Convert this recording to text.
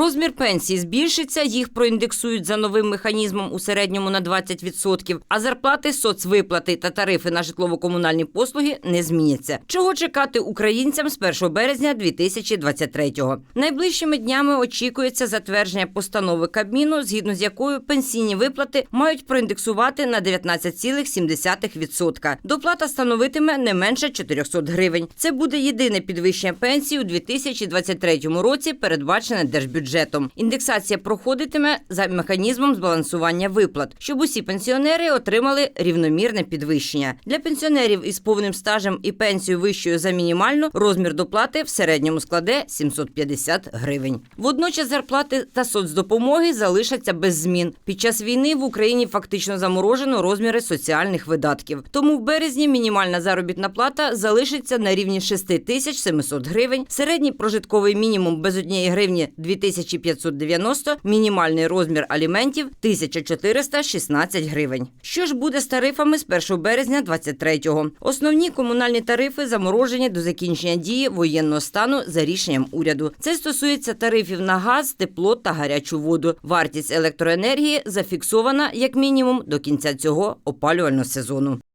Розмір пенсій збільшиться, їх проіндексують за новим механізмом у середньому на 20%, а зарплати, соцвиплати та тарифи на житлово-комунальні послуги не зміняться. Чого чекати українцям з 1 березня 2023-го? Найближчими днями очікується затвердження постанови Кабміну, згідно з якою пенсійні виплати мають проіндексувати на 19,7%. Доплата становитиме не менше 400 гривень. Це буде єдине підвищення пенсії у 2023 році, передбачене держбюджетом. Індексація проходитиме за механізмом збалансування виплат, щоб усі пенсіонери отримали рівномірне підвищення. Для пенсіонерів із повним стажем і пенсією вищою за мінімальну розмір доплати в середньому складе 750 гривень. Водночас зарплати та соцдопомоги залишаться без змін. Під час війни в Україні фактично заморожено розміри соціальних видатків. Тому в березні мінімальна заробітна плата залишиться на рівні 6 тисяч 700 гривень, середній прожитковий мінімум без однієї гривні 2590, мінімальний розмір аліментів 1416 гривень. Що ж буде з тарифами з 1 березня 23-го? Основні комунальні тарифи заморожені до закінчення дії воєнного стану за рішенням уряду. Це стосується тарифів на газ, тепло та гарячу воду. Вартість електроенергії зафіксована як мінімум до кінця цього опалювального сезону.